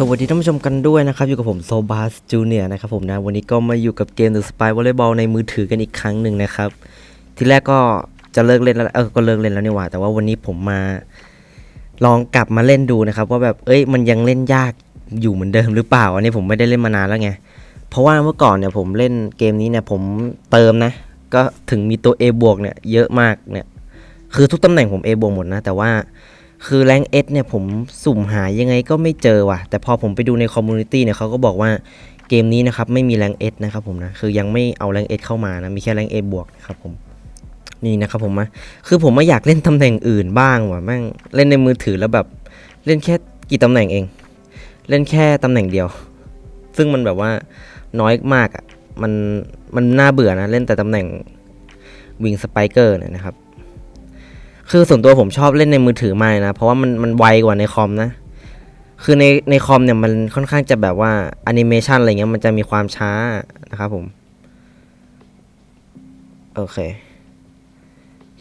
สวัสดีท่านผู้ชมกันด้วยนะครับ อยู่กับผมโซบาสจูเนียนะครับผมนะวันนี้ก็มาอยู่กับเกม The Spy Volleyball ในมือถือกันอีกครั้งหนึ่งนะครับ ทีแรกก็จะเลิกเล่นแล้วเออก็เลิกเล่นแล้วนี่หว่า แต่ว่าวันนี้ผมมาลองกลับมาเล่นดูนะครับ ว่าแบบเอ้ยมันยังเล่นยากอยู่เหมือนเดิมหรือเปล่า อันนี้ผมไม่ได้เล่นมานานแล้วไงเพราะว่าเมื่อก่อนเนี่ยผมเล่นเกมนี้เนี่ยผมเติมนะ ก็ถึงมีตัว A บวกเนี่ยเยอะมากเนี่ยคือทุกตำแหน่งผม A บวกหมดนะแต่ว่า คือแรงเอสเนี่ยผมสุ่มหายังไงก็ไม่เจอว่ะ แต่พอผมไปดูในคอมมูนิตี้เนี่ยเขาก็บอกว่าเกมนี้นะครับไม่มีแรงเอสนะครับผมนะคือยังไม่เอาแรงเอสเข้ามานะมีแค่แรง A บวกนะครับผมนี่นะครับผมนะคือผมไม่อยากเล่นตำแหน่งอื่นบ้างว่ะแม่งเล่นในมือถือแล้วแบบเล่นแค่กี่ตำแหน่งเอง เล่นแค่ตำแหน่งเดียว ซึ่งมันแบบว่าน้อยมากอะ่ะมันมันน่าเบื่อนะเล่นแต่ตำแหน่งวิงสไปเกอร์เนี่ยนะครับ คือส่วนตัวผมชอบเล่นในมือถือมากนะ เพราะว่ามันมันไวกว่าในคอมนะ คือในในคอมเนี่ยมันค่อนข้างจะแบบว่าแอนิเมชันอะไรเงี้ยมันจะมีความช้านะครับผม โอเค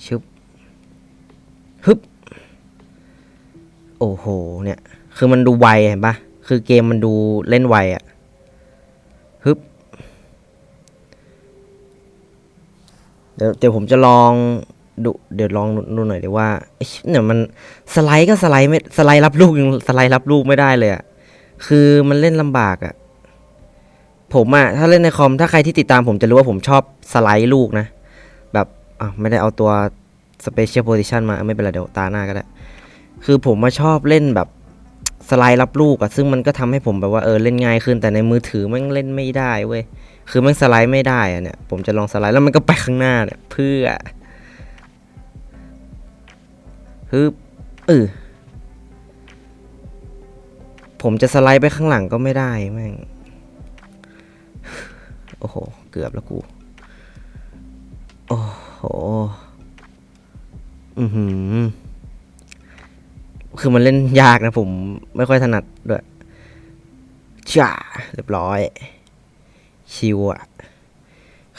ชึบฮึบ โอ้โห เนี่ย คือมันดูไวเห็นปะคือเกมมันดูเล่นไวอะฮึบ เดี๋ยวเดี๋ยวผมจะลอง ดูเดี๋ยวลองดูหน่อยดีว่าเนี่ยมันสไลด์ก็สไลด์ไม่สไลด์รับลูกยังสไลด์รับลูกไม่ได้เลยอะคือมันเล่นลำบากอะผมอะถ้าเล่นในคอมถ้าใครที่ติดตามผมจะรู้ว่าผมชอบสไลด์ลูกนะ แบบอะไม่ได้เอาตัว Special Position มาไม่เป็นไรเดี๋ยวตาหน้าก็ได้ คือผมมาชอบเล่นแบบสไลด์รับลูกอะซึ่งมันก็ทำให้ผมแบบว่าเออเล่นง่ายขึ้นแต่ในมือถือมันเล่นไม่ได้เว้ยคือมันสไลด์ไม่ได้อะเนี่ยผมจะลองสไลด์แล้วมันก็ไปข้างหน้าเนี่ยเพื่อ ฮึบเออผมจะสไลด์ไปข้างหลังก็ไม่ได้แม่ง โอ้โห เกือบแล้วกู โอ้โห อือหือ คือมันเล่นยากนะผมไม่ค่อยถนัดด้วยจ้าเรียบร้อย ชิวอะ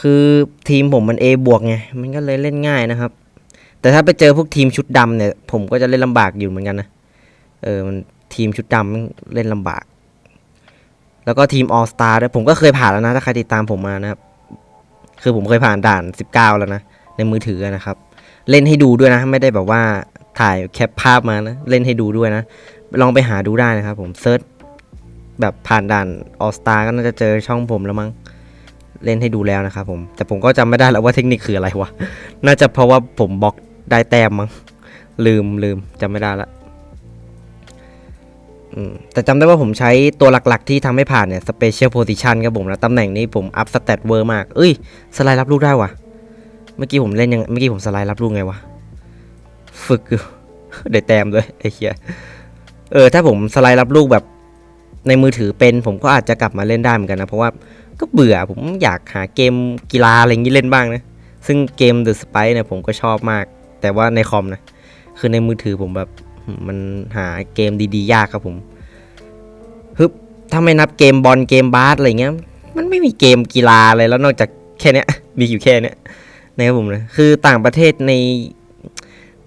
คือทีมผมมัน A บวกไง มันก็เลยเล่นง่ายนะครับ แต่ถ้าไปเจอพวกทีมชุดดำเนี่ย ผมก็จะเล่นลำบากอยู่เหมือนกันนะ เออมันทีมชุดดำเล่นลำบาก แล้วก็ทีมออสตาด้วยผมก็เคยผ่านแล้วนะ ถ้าใครติดตามผมมานะครับ คือผมเคยผ่านด่าน 19 แล้วนะ ในมือถือนะครับ เล่นให้ดูด้วยนะ ไม่ได้แบบว่าถ่ายแคปภาพมานะ เล่นให้ดูด้วยนะ ลองไปหาดูได้นะครับ ผมเซิร์ชแบบผ่านด่านออสตาก็น่าจะเจอช่องผมแล้วมั้งเล่นให้ดูแล้วนะครับผม แต่ผมก็จำไม่ได้แล้วว่าเทคนิคคืออะไรวะ น่าจะเพราะว่าผมบล็อก ได้แต้มมั้งลืมลืมจำไม่ได้ละแต่จำได้ว่าผมใช้ตัวหลักๆ ที่ทำให้ผ่านเนี่ย Special Position ครับผมแล้วตำแหน่งนี้ผมอัพสเตตเวอร์มาก เอ้ย สไลด์รับลูกได้วะเมื่อกี้ผมเล่นยังเมื่อกี้ผมสไลด์รับลูกไงวะ ฝึกอยู่ได้แต้มด้วยไอ้เหี้ยเออ ถ้าผมสไลด์รับลูกแบบในมือถือเป็น ผมก็อาจจะกลับมาเล่นได้เหมือนกันนะ เพราะว่าก็เบื่อผมอยากหาเกมกีฬาอะไรอย่างนี้เล่นบ้างนะ ซึ่งเกม The Spy เนี่ยผมก็ชอบมาก แต่ว่าในคอมนะ คือในมือถือผมแบบมันหาเกมดีๆ ยากครับผมฮึบถ้าไม่นับเกมบอลเกมบาสอะไรเงี้ย มันไม่มีเกมกีฬาอะไรแล้วนอกจากแค่เนี้ยมีอยู่แค่เนี้ยนะครับผมนะคือต่างประเทศใน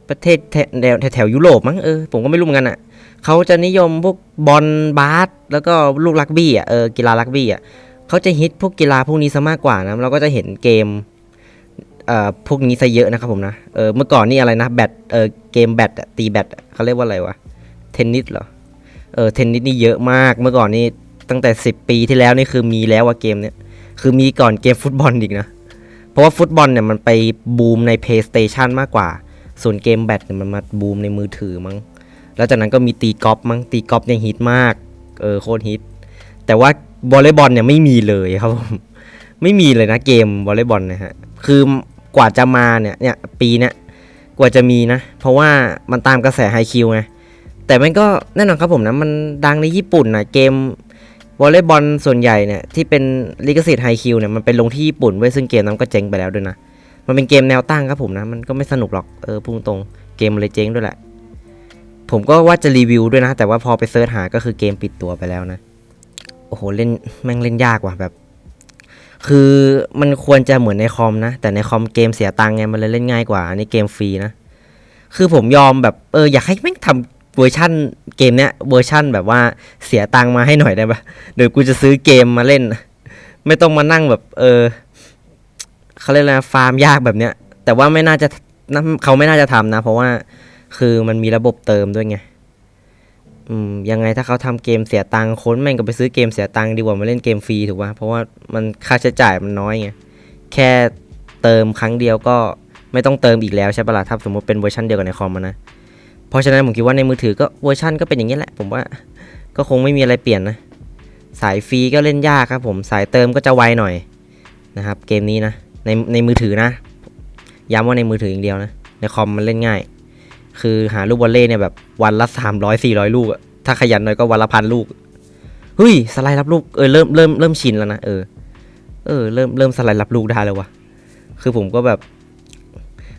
ประเทศแถวแถวยุโรปมั้งเออผมก็ไม่รู้เหมือนกันอะเขาจะนิยมพวกบอลบาสแล้วก็ลูกรักบี้อะเออกีฬารักบี้อะเขาจะฮิตพวกกีฬาพวกนี้ซะมากกว่านะเราก็จะเห็นเกม อ่อพวกนี้ซะเยอะนะครับผมนะเออเมื่อก่อนนี่อะไรนะแบดเออเกมแบดตีแบดเขาเรียกว่าอะไรวะเทนนิสเหรอเออเทนนิสนี่เยอะมากเมื่อก่อนนี่ตั้งแต่ 10 ปีที่แล้วนี่คือมีแล้วว่าเกมเนี้ยคือมีก่อนเกมฟุตบอลอีกนะ เพราะว่าฟุตบอลเนี่ยมันไปบูมใน PlayStation มากกว่า ส่วนเกมแบดเนี่ยมันมาบูมในมือถือมั้งแล้วจากนั้นก็มีตีกอล์ฟมั้งตีกอล์ฟยังฮิตมากเออโคตรฮิตแต่ว่าวอลเลย์บอลเนี่ยไม่มีเลยครับผมไม่มีเลยนะเกมวอลเลย์บอลนะฮะคือ กว่าจะมาเนี่ยเนี่ยปีเนี้ยกว่าจะมีนะ เพราะว่ามันตามกระแสไฮคิวไง แต่มันก็แน่นอนครับผมนะ มันดังในญี่ปุ่นนะเกมวอลเลย์บอลส่วนใหญ่เนี่ยที่เป็นลิขสิทธิ์ไฮคิวเนี่ยมันเป็นลงที่ญี่ปุ่นเว้ยซึ่งเกมนั้นก็เจ๊งไปแล้วด้วยนะ มันเป็นเกมแนวตั้งครับผมนะ มันก็ไม่สนุกหรอกเออพุ่งตรงเกมเลยเจ๊งด้วยแหละ ผมก็ว่าจะรีวิวด้วยนะ แต่ว่าพอไปเสิร์ชหาก็คือเกมปิดตัวไปแล้วนะโอ้โหเล่นแม่งเล่นยากว่ะแบบ คือมันควรจะเหมือนในคอมนะ แต่ในคอมเกมเสียตังค์ไงมันเลยเล่นง่ายกว่าอันนี้เกมฟรีนะ คือผมยอมแบบเอออยากให้แม่งทำเวอร์ชั่นเกมเนี้ยเวอร์ชั่นแบบว่าเสียตังค์มาให้หน่อยได้ปะเดี๋ยวกูจะซื้อเกมมาเล่น ไม่ต้องมานั่งแบบ เออเขาเรียกอะไรฟาร์มยากแบบเนี้ย แต่ว่าไม่น่าจะน่าเขาไม่น่าจะทำนะ เพราะว่าคือมันมีระบบเติมด้วยไง อืมยังไงถ้าเขาทำเกมเสียตังค์คนแม่งก็ไปซื้อเกมเสียตังค์ดีกว่ามาเล่นเกมฟรีถูกป่ะเพราะว่ามันค่าใช้จ่ายมันน้อยไงแค่เติมครั้งเดียวก็ไม่ต้องเติมอีกแล้วใช่ปะล่ะถ้าสมมติเป็นเวอร์ชันเดียวกับในคอมนะเพราะฉะนั้นผมคิดว่าในมือถือก็เวอร์ชันก็เป็นอย่างนี้แหละ ผมว่าก็คงไม่มีอะไรเปลี่ยนนะ สายฟรีก็เล่นยากครับผมสายเติมก็จะไวหน่อยนะครับเกมนี้นะในในมือถือนะย้ำว่าในมือถืออย่างเดียวนะในคอมมันเล่นง่าย คือหาลูกบอลเล่เนี่ยแบบวันละสามร้อยสี่ร้อยลูกอะถ้าขยันหน่อยก็วันละพันลูกเฮ้ยสไลด์รับลูกเออเริ่มเริ่มเริ่มชินแล้วนะเออเออเริ่มเริ่มสไลด์รับลูกได้แล้ววะคือผมก็แบบ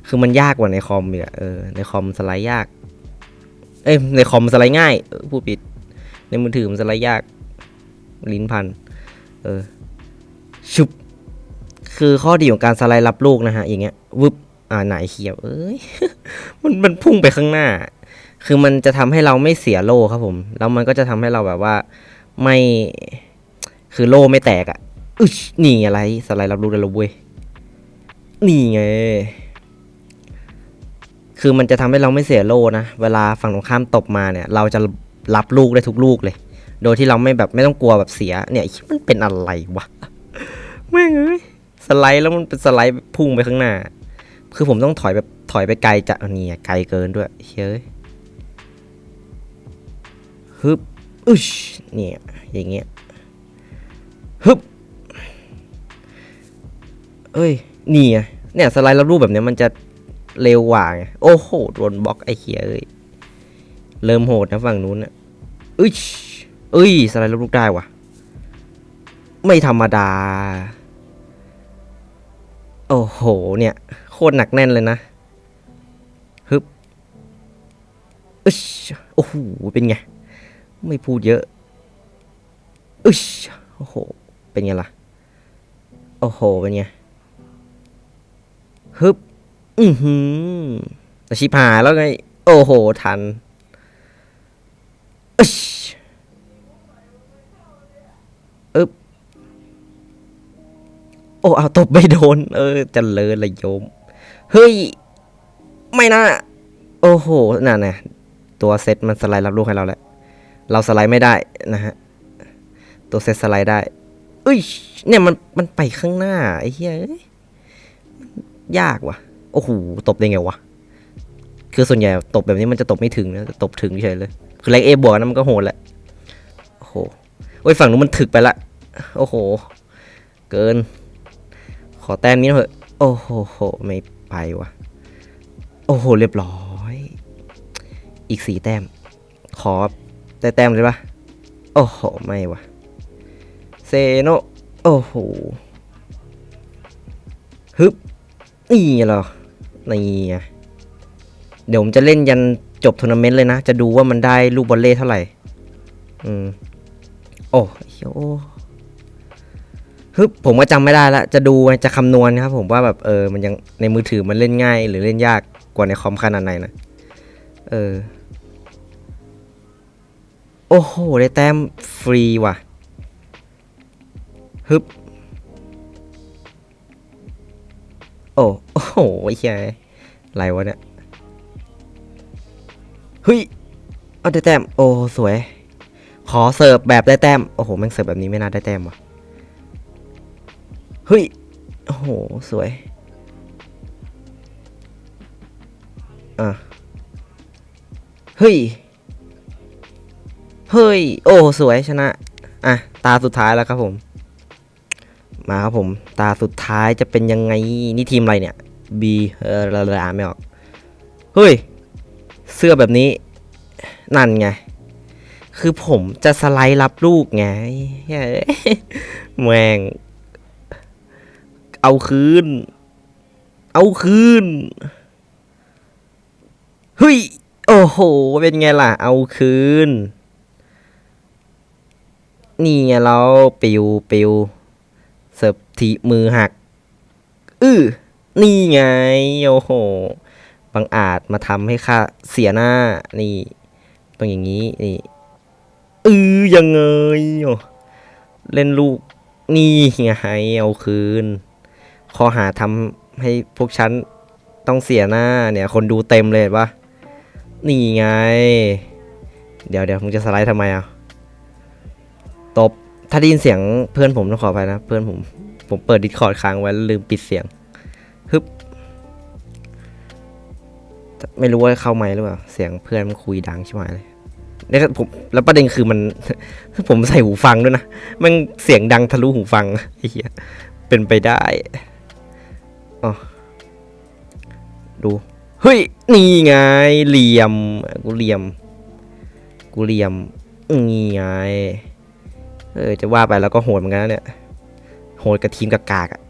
คือมันยากกว่าในคอมอีกอะเออในคอมสไลด์ยาก เอ้ยในคอมสไลด์ง่ายเออพูดผิด ในมือถือมันสไลด์ยาก ลิ้นพัน เออชุบคือข้อดีของการสไลด์รับลูกนะฮะ อย่างเงี้ยวึบ อ่าไหนเขียว เอ้ย มันมันพุ่งไปข้างหน้า คือมันจะทำให้เราไม่เสียโล่ครับผม แล้วมันก็จะทำให้เราแบบว่า ไม่ คือโล่ไม่แตกอะ่ะอึชนี่อะไร สไลด์รับลูกได้แล้วเว้ย นี่ไง คือมันจะทำให้เราไม่เสียโล่นะ เวลาฝั่งตรงข้ามตบมาเนี่ย เราจะรับลูกได้ทุกลูกเลย โดยที่เราไม่แบบไม่ต้องกลัวแบบเสีย เนี่ยมันเป็นอะไรวะ แม่งเอ้ย สไลด์แล้วมันเป็นสไลด์พุ่งไปข้างหน้า คือผมต้องถอยแบบถอยไปไกลจะเนี่ยไกลเกินด้วยเฮ้ยฮึบอึชเนี่ยอย่างเงี้ยฮึบเอ้ยนี่ไงเนี่ยสไลด์รับรูปแบบเนี้ยมันจะเร็วกว่าไงโอ้โหโดนบล็อกไอ้เหี้ยเอ้ยเริ่มโหดนะฝั่งนู้นอะอึชเอ้ยสไลด์รับลูกได้วะไม่ธรรมดา โอ้โหเนี่ย ตรหนักแน่นเลยนะฮึบอึชโอ้โหเป็นไง ไม่พูดเยอะอึชโอ้โห เป็นไงล่ะ โอ้โห เป็นไงฮึบอือหือแต่ชิบหายแล้วไง โอ้โห ทันอึชอึบโอ้ เอาตบไม่โดน เออเจะเลินเลยโยม เฮ้ย ไม่นะ โอ้โหน่ะนะตัวเซตมันสไลด์รับลูกให้เราแล้ว เราสไลด์ไม่ได้นะฮะ ตัวเซตสไลด์ได้เอ้ย เนี่ยมันมันไปข้างหน้าไอ้เหี้ยยากว่ะ โอ้โห ตบได้ไงวะ คือส่วนใหญ่ตบแบบนี้มันจะตบไม่ถึงนะแต่ตบถึงเฉยเลย คือแรงเอบวกนะมันก็โหดแหละ โอ้โหโอ้ยฝั่งนู้นมันถึกไปละ โอ้โห เกิน ขอแต้มนี้หน่อยเถอะ โอ้โห ไม่ ไปวะโอ้โห เรียบร้อย อีกสี่แต้ม ขอได้แต้มเลยปะโอ้โห ไม่วะเซโนโอ้โหฮึบนี่เหรอนี่เดี๋ยวผมจะเล่นยันจบทัวร์นาเมนต์เลยนะ จะดูว่ามันได้ลูกบอลเล่เท่าไหร่ อืม โอ้โห ฮึบผมก็จำไม่ได้ละจะดูจะคำนวณครับผมว่าแบบเออมันยังในมือถือมันเล่นง่าย หรือเล่นยากกว่าในคอมขนาดไหนนะเออ โอ้โห ได้แต้มฟรีว่ะฮึบโอ้โอ้โหไอ้เหี้ยอะไรวะเนี่ยเฮ้ยเอาได้แต้มโอ้สวย ขอเสิร์ฟแบบได้แต้มโอ้โหแม่งเสิร์ฟแบบนี้ไม่น่าได้แต้มว่ะ ฮ้ย โอ้โห สวย อะ เฮ้ย เฮ้ย โอ้ สวยชนะ อะ ตาสุดท้ายแล้วครับผม มาครับผม ตาสุดท้ายจะเป็นยังไง นี่ทีมอะไรเนี่ย B เออเราอ่านไม่ออก เฮ้ย เสื้อแบบนี้ นั่นไง คือผมจะสไลด์รับลูกไงเฮ้ยแม่ง เอาคืน เอาคืนเฮ้ยโอ้โห เป็นไงล่ะ เอาคืน นี่ไงเราปิวปิวเสิร์ฟทีมือหัก อื้อ นี่ไง โอ้โห บังอาจมาทำให้ข้าเสียหน้า นี่ต้องอย่างนี้ นี่เออยังไงโอ้เล่นลูก นี่ไง เอาคืน ข้อหาทำให้พวกฉันต้องเสียหน้าเนี่ย คนดูเต็มเลยเห็นปะนี่ไง เดี๋ยวเดี๋ยวมึงจะสไลด์ทำไมอะตบถ้าได้ยินเสียงเพื่อนผมต้องขออภัยนะ เพื่อนผม ผมเปิดดิสคอร์ดค้างไว้ลืมปิดเสียงฮึบไม่รู้ว่าเข้าไหมหรือเปล่า เสียงเพื่อนมันคุยดังใช่ไหมเลยนี่ผมแล้วประเด็นคือมัน ผมใส่หูฟังด้วยนะ มันเสียงดังทะลุหูฟังไอ้เหี้ยเป็นไปได้ อ๋อดู เฮ้ย นี่ไง เหลี่ยม กูเหลี่ยม กูเหลี่ยม นี่ไง เออ จะว่าไปแล้วก็โหดเหมือนกันนะเนี่ย โหดกับทีมกากๆอะ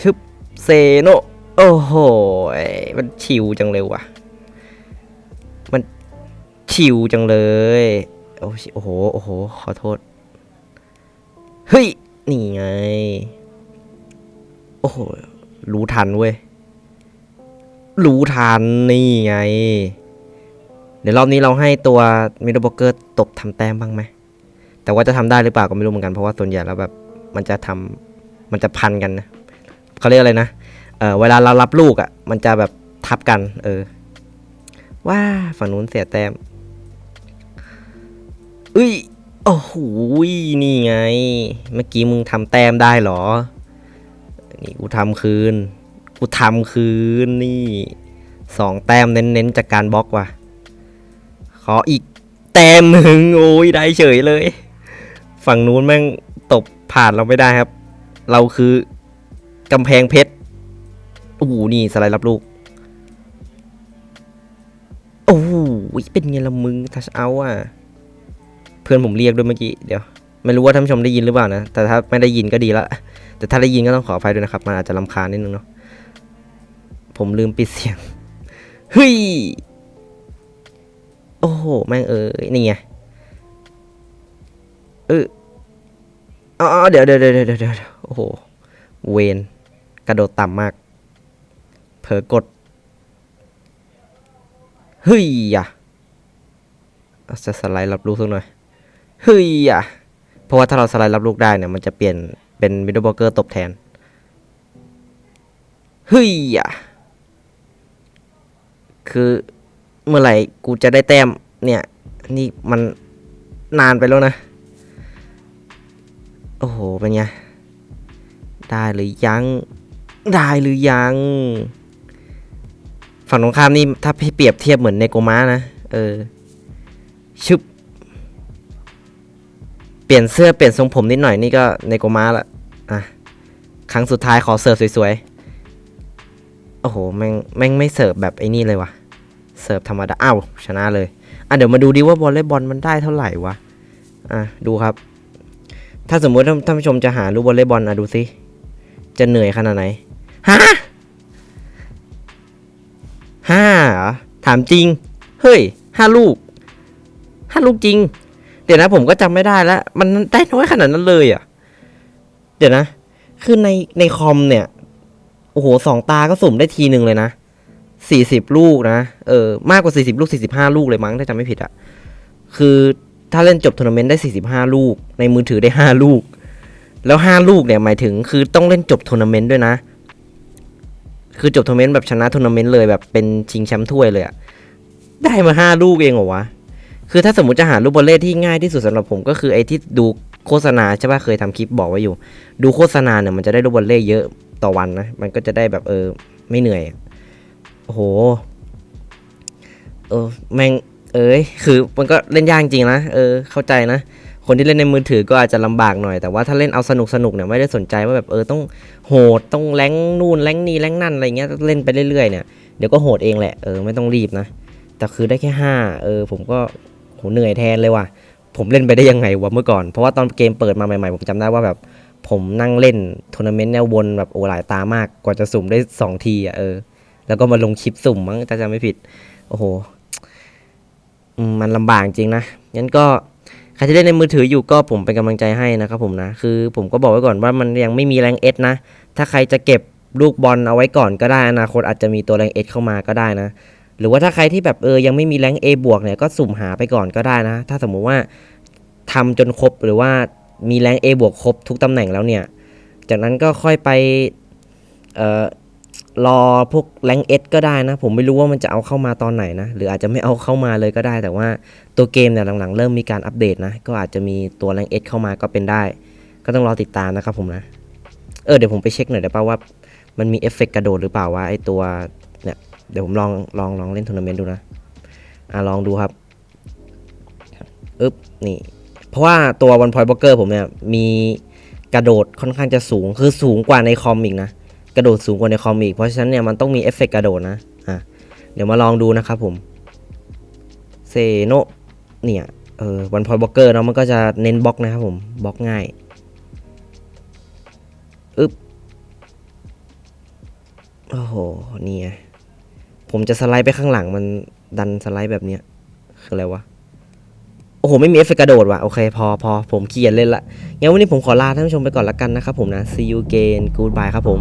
ชึบเซโน โอ้โห มันชิวจังเลยว่ะ มันชิวจังเลย โอ้โห โอ้โห ขอโทษ เฮ้ย นี่ไง โอ้โห รู้ทันเว้ย รู้ทันนี่ไง เดี๋ยวรอบนี้เราให้ตัวมิดเดิลบเกอร์ตบทำแต้มบ้างไหม แต่ว่าจะทำได้หรือเปล่าก็ไม่รู้เหมือนกัน เพราะว่าส่วนใหญ่แล้วแบบมันจะทำมันจะพันกันนะเขาเรียกอะไรนะ เออเวลาเรารับลูกอะ่ะ มันจะแบบทับกัน เออ ว่าฝั่งนู้นเสียแต้มอุ้ย โอ้โห นี่ไง เมื่อกี้มึงทำแต้มได้เหรอ นี่กูทำคืน กูทำคืนนี่สองแต้มเน้นๆจากการบล็อกว่ะ ขออีกแต้มหนึ่งโอ้ยได้เฉยเลย ฝั่งนู้นแม่งตบผ่านเราไม่ได้ครับ เราคือกำแพงเพชรโอ้โหนี่สไลด์รับลูกโอ้โหเป็นไงละมึงทัชเอาอะ เพื่อนผมเรียกด้วยเมื่อกี้ เดี๋ยว ไม่รู้ว่าท่านผู้ชมได้ยินหรือเปล่านะ แต่ถ้าไม่ได้ยินก็ดีละ แต่ถ้าได้ยินก็ต้องขออภัยด้วยนะครับ มันอาจจะลำคาญนิดนึงเนาะ ผมลืมปิดเสียง เฮ้ย โอ้โห แม่งเอ้ยนี่ไง เอออ๋อเดี๋ยวเดี๋ยวเดี๋ยวเดี๋ยวเดี๋ยวโอ้โห เวนกระโดดต่ำมาก เผลอกด เฮ้ยอะจะสไลด์รับลูกสักหน่อย เฮ้ยอะ เพราะว่าถ้าเราสไลด์รับลูกได้เนี่ยมันจะเปลี่ยนเป็นมิดเดิลบล็อกเกอร์ตบแทนเฮ้ยอะคือเมื่อไหร่กูจะได้แต้มเนี่ย นี่มันนานไปแล้วนะ โอ้โห เป็นไง ได้หรือยัง ได้หรือยัง ฝั่งตรงข้ามนี่ถ้าพี่เปรียบเทียบเหมือนเนโกมานะ เออ ชึบ เปลี่ยนเสื้อเปลี่ยนทรงผมนิดหน่อยนี่ก็เนโกมาละอะครั้งสุดท้ายขอเสิร์ฟสวยๆ โอ้โห แม่งแม่งไม่เสิร์ฟแบบไอ้นี่เลยวะเสิร์ฟธรรมดา อ้าว ชนะเลย อะเดี๋ยวมาดูดิว่าวอลเลย์บอลมันได้เท่าไหร่วะ อะ ดูครับ ถ้าสมมติท่านผู้ชมจะหาลูกวอลเลย์บอลอะดูสิจะเหนื่อยขนาดไหนฮะห้าหรอถามจริง เฮ้ยห้าลูกห้าลูกจริง เดี๋ยวนะผมก็จำไม่ได้แล้วมันได้น้อยขนาดนั้นเลยอะ เดี๋ยวนะ คือในในคอมเนี่ย โอ้โหสองตาก็สุ่มได้ทีหนึ่งเลยนะสี่สิบลูกนะ เออ มากกว่าสี่สิบลูกสี่สิบห้าลูกเลยมั้งถ้าจำไม่ผิดอะคือถ้าเล่นจบทัวร์นาเมนต์ได้สี่สิบห้าลูก ในมือถือได้ห้าลูก แล้วห้าลูกเนี่ยหมายถึงคือต้องเล่นจบทัวร์นาเมนต์ด้วยนะ คือจบทัวร์นาเมนต์แบบชนะทัวร์นาเมนต์เลยแบบเป็นชิงแชมป์ถ้วยเลยอะได้มาห้าลูกเองเหรอวะ คือถ้าสมมติจะหาลูกบอลเล่ที่ง่ายที่สุดสำหรับผมก็คือไอ้ที่ดูโฆษณาใช่ป่ะเคยทำคลิปบอกไว้อยู่ ดูโฆษณาเนี่ยมันจะได้ลูกบอลเล่เยอะต่อวันนะ มันก็จะได้แบบเออไม่เหนื่อยโอ้โหเออแม่งเอ้ยคือมันก็เล่นยากจริงนะเออเข้าใจนะ คนที่เล่นในมือถือก็อาจจะลำบากหน่อยแต่ว่าถ้าเล่นเอาสนุกสนุกเนี่ยไม่ได้สนใจว่าแบบเออต้องโหดต้องแรงนู่นแรงนี่แรงนั่นอะไรเงี้ยเล่นไปเรื่อยๆเนี่ยเดี๋ยวก็โหดเองแหละเออไม่ต้องรีบนะแต่คือได้แค่ห้าเออผมก็ โหเหนื่อยแทนเลยว่ะผมเล่นไปได้ยังไงวะเมื่อก่อน เพราะว่าตอนเกมเปิดมาใหม่ๆ ผมจำได้ว่าแบบ ผมนั่งเล่นทัวร์นาเมนต์แนววนแบบโอ้หลายตามากกว่าจะสุ่มได้สองทีอะเออ แล้วก็มาลงคลิปสุ่มมั้งถ้าจำไม่ผิด โอ้โห มันลำบากจริงนะ งั้นก็ใครที่เล่นในมือถืออยู่ก็ผมเป็นกำลังใจให้นะครับผมนะ คือผมก็บอกไว้ก่อนว่ามันยังไม่มีแรงเอสนะ ถ้าใครจะเก็บลูกบอลเอาไว้ก่อนก็ได้อนาคตอาจจะมีตัวแรงเอสเข้ามาก็ได้นะ หรือว่าถ้าใครที่แบบเออยังไม่มีแรง A บวกเนี่ยก็สุ่มหาไปก่อนก็ได้นะ ถ้าสมมุติว่าทำจนครบหรือว่ามีแรง A บวกครบทุกตำแหน่งแล้วเนี่ย จากนั้นก็ค่อยไปเอ่อรอพวกแรงเอสก็ได้นะ ผมไม่รู้ว่ามันจะเอาเข้ามาตอนไหนนะ หรืออาจจะไม่เอาเข้ามาเลยก็ได้ แต่ว่าตัวเกมเนี่ยหลังๆ เริ่มมีการอัปเดตนะ ก็อาจจะมีตัวแรงเอสเข้ามาก็เป็นได้ ก็ต้องรอติดตามนะครับผมนะ เออเดี๋ยวผมไปเช็คหน่อยได้ป่าว่า มันมีเอฟเฟกต์กระโดดหรือเปล่าวะไอตัว เดี๋ยวผมลองลองลองเล่นทัวร์นาเมนต์ดูนะ อะลองดูครับอึ๊บนี่ เพราะว่าตัววันพอยต์บล็อกเกอร์ผมเนี่ย มีกระโดดค่อนข้างจะสูง คือสูงกว่าในคอมอีกนะ กระโดดสูงกว่าในคอมอีก เพราะฉะนั้นเนี่ยมันต้องมีเอฟเฟกต์กระโดดนะ อะ เดี๋ยวมาลองดูนะครับผม เซโนเนี่ย เออวันพอยต์บล็อกเกอร์เนาะมันก็จะเน้นบล็อกนะครับผม บล็อกง่าย อึ๊บ โอ้โห นี่ไง ผมจะสไลด์ไปข้างหลังมันดันสไลด์แบบเนี้ยคืออะไรวะ โอ้โห ไม่มีเอฟเฟกต์กระโดดว่ะ โอเค พอพอผมเขียนเล่นละงั้นวันนี้ผมขอลาท่านผู้ชมไปก่อนละกันนะครับผมนะ see you again goodbye ครับผม